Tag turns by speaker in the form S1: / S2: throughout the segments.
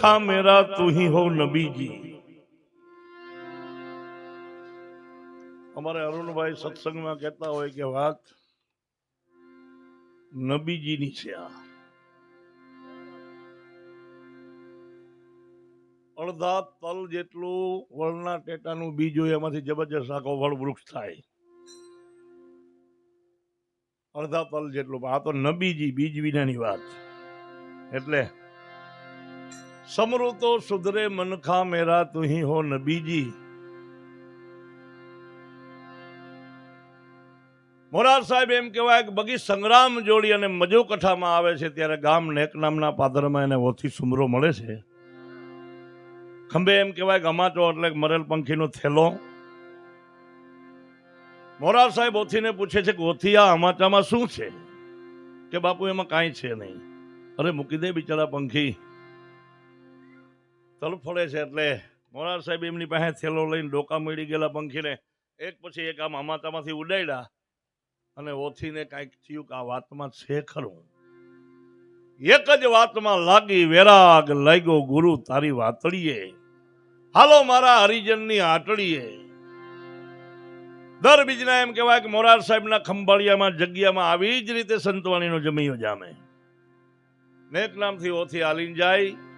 S1: खा मेरा तू ही हो नबी जी અમારે અરુણભાઈ સત્સંગમાં કહેતા હોય કે વાત નબીજીની છે આ અડધા તલ જેટલું વળના ટેટાનું બીજ હોય એમાંથી જબરજસ્ત આખો વળ વૃક્ષ થાય અડધા તલ જેટલું પણ આ તો નબીજી બીજ વિનાની વાત એટલે સમૃતો સુધરે મનખા મેરા તુહી હો નબીજી. મોરાર સાહેબ એમ કહેવાય કે બગી સંગ્રામ જોડી અને મજો કથામાં આવે છે ત્યારે ગામ નેક નામના પાદરમાં એને ઓથી સુમરો મળે છે. ખંભે એમ કહેવાય અમાટો એટલે મરેલ પંખીનો થેલો. મોરાર સાહેબ ઓથીને પૂછે છે કે ઓથી આ અમાચામાં શું છે? કે બાપુ, એમાં કાંઈ છે નહીં. અરે મૂકી દે બિચારા પંખી. તલફળે છે એટલે મોરાર સાહેબ એમની પાસે થેલો લઈને ડોકા મળી ગયેલા પંખીને એક પછી એક આમ અમાતામાંથી ઉડાડ્યા અને ઓથીને કાંઈક થયું કે આ વાતમાં છે ખરું. એક જ વાતમાં લાગી વેરાગ લાગ્યો, ગુરુ, તારી વાતળીએ. હાલો મારા હરિજનની આટળીએ. દર બીજના એમ કહેવાય કે મોરાર સાહેબના ખંભાળિયામાં, જગ્યામાં આવી જ રીતે સંતવાણીનો જમીયો જામે. નેક નામથી ઓથી આલીન જાય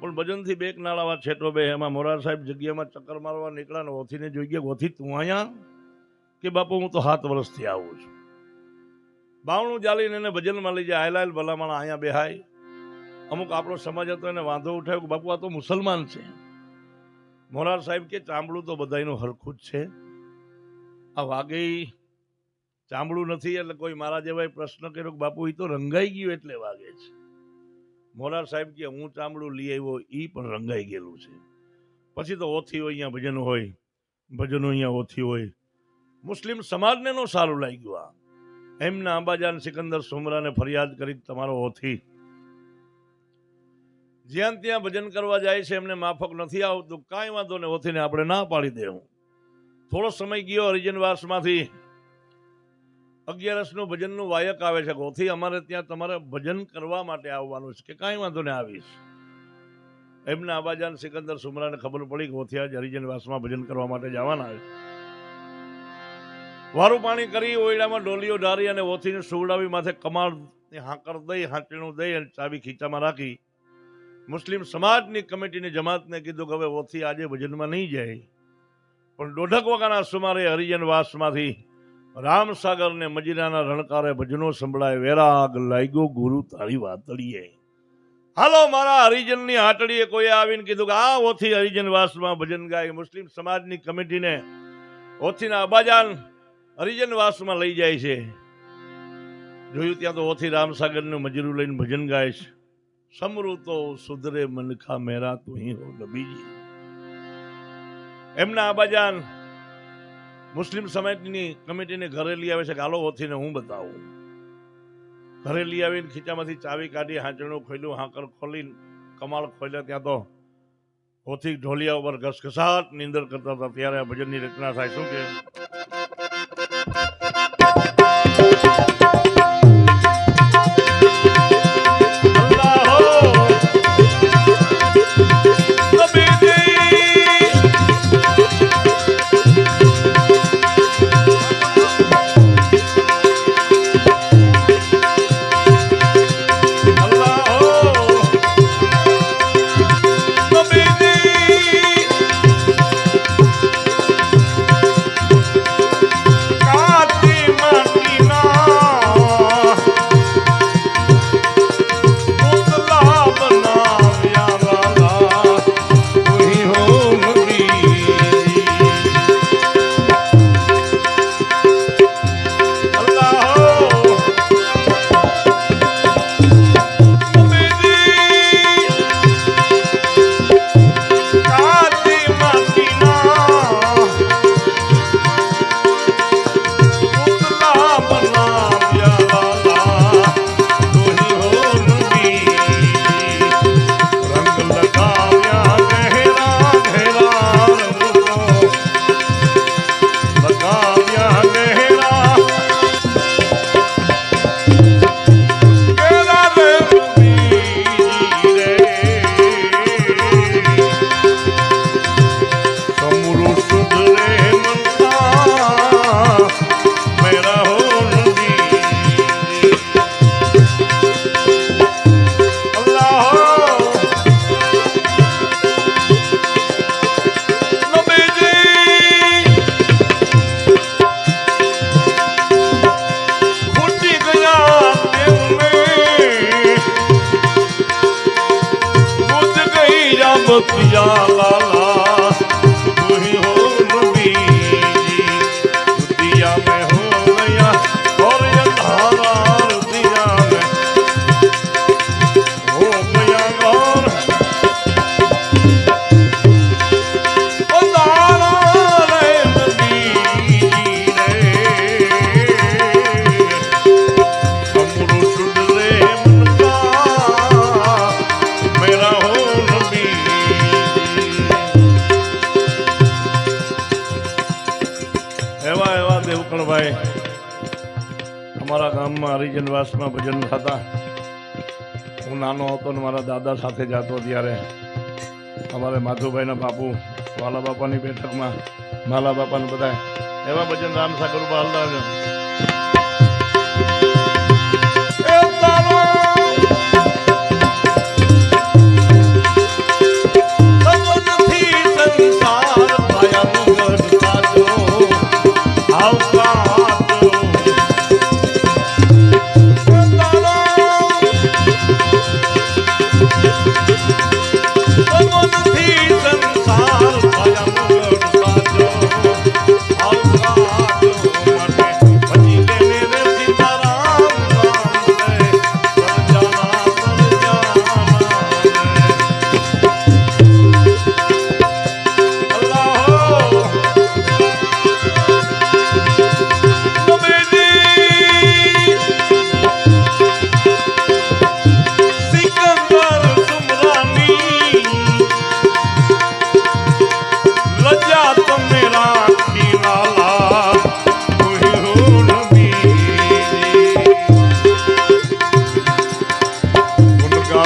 S1: પણ ભજનથી બેક નાળાવા છેટો બે, એમાં મોરાર સાહેબ જગ્યામાં ચક્કર મારવા નીકળ્યા ને ઓથીને જોઈ ગયા, ઓથી, તું અહીંયા? કે, બાપુ, હું તો સાત વર્ષથી આવું છું. બાવણું ચાલીને એને ભજનમાં લઈ જાય, આયલાયલ ભલામણ અહીંયા બેહાય. અમુક આપણો સમાજ હતો એને વાંધો ઉઠાયો કે, બાપુ, આ તો મુસલમાન છે. મોરાર સાહેબ કે, ચામડું તો બધાયનું હરખું જ છે. આ વાઘે ચામડું નથી એટલે કોઈ મારા જેવાય પ્રશ્ન કર્યો કે, બાપુ એ તો રંગાઈ ગયું એટલે વાગે છે. મોરાર સાહેબ કે, હું ચામડું લઈ આવ્યો એ પણ રંગાઈ ગયેલું છે. પછી તો ઓથી હોય અહીંયા ભજન હોય, ભજનો અહીંયા ઓથી હોય. મુસ્લિમ સમાજને નો સારું લાગ્યું આ. એમના અંબાજાન સિકંદર સુમરાને ફરિયાદ કરી તમારો ઓથી જ્યાં ત્યાં ભજન કરવા જાય છે, એમને માફક નથી આવતું, કાંઈ વાંધો ને ઓથીને આપણે ના પાડી દેવું. થોડો સમય ગયો, હરિજનવાસમાંથી અગિયારસનું ભજનનું વાયક આવે છે ગોથી, અમારે ત્યાં તમારે ભજન કરવા માટે આવવાનું છે કે કાંઈ વાંધો નહીં, આવીશ. એમના આબાજાન સિકંદર સુમરાને ખબર પડી કે ઓથી હરિજન વાસમાં ભજન કરવા માટે જવાના છે. વારું પાણી કરી, ઓયડામાં ડોલીઓ ડારી અને ઓથીને સુવડાવી, માથે કમાળ હાંકર દઈ, હાંચણું દઈ અને ચાવી ખીચામાં રાખી. મુસ્લિમ સમાજની કમિટીની જમાતને કીધું કે હવે ઓથી આજે ભજનમાં નહીં જાય. પણ દોઢક વાગ્યાના સુમારે હરિજન વાસમાંથી રામસાગર ને મજીરાના રણકારે ભજનો સંભળાય, વેરાગ લાગ્યો, ગુરુ તારી વાતળીએ હાલો મારા હરિજનની હાટડીએ કોઈ આવીને કીધું કે આ ઓથી હરિજન વાસમાં ભજન ગાય, મુસ્લિમ સમાજની કમિટીને ઓથીના અબાજાન હરિજન વાસમાં લઈ જાય છે. જોયું ત્યાં તો ઓથી રામસાગરનું મજૂરું લઈને ભજન ગાય છે. સમૃતો સુધરે મનખા મેરા તું હો નબીજી. એમના આબાજાન મુસ્લિમ સમાજની કમિટીને ઘરે લઈ આવે છે કે હાલો ઓથીને હું બતાવું. ઘરે લઈ આવીને ખીચામાંથી ચાવી કાઢી હાંચણું ખોલ્યું, હાંકર ખોલીને કમાલ ખોલ્યા ત્યાં તો ઓથી ઢોલિયા ઉપર ઘસઘસાટ, નીંદર કરતા હતા. ત્યારે આ ભજનની રચના થાય. શું કે? મારી જનવાસમાં ભજન થતા. હું નાનો હતો અને મારા દાદા સાથે જતો ત્યારે. અમારે માધુભાઈના બાપુ, વાલા બાપાની બેઠકમાં, માલા બાપાને બધા એવા ભજન રામ સાગર બાલ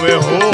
S1: આવે હો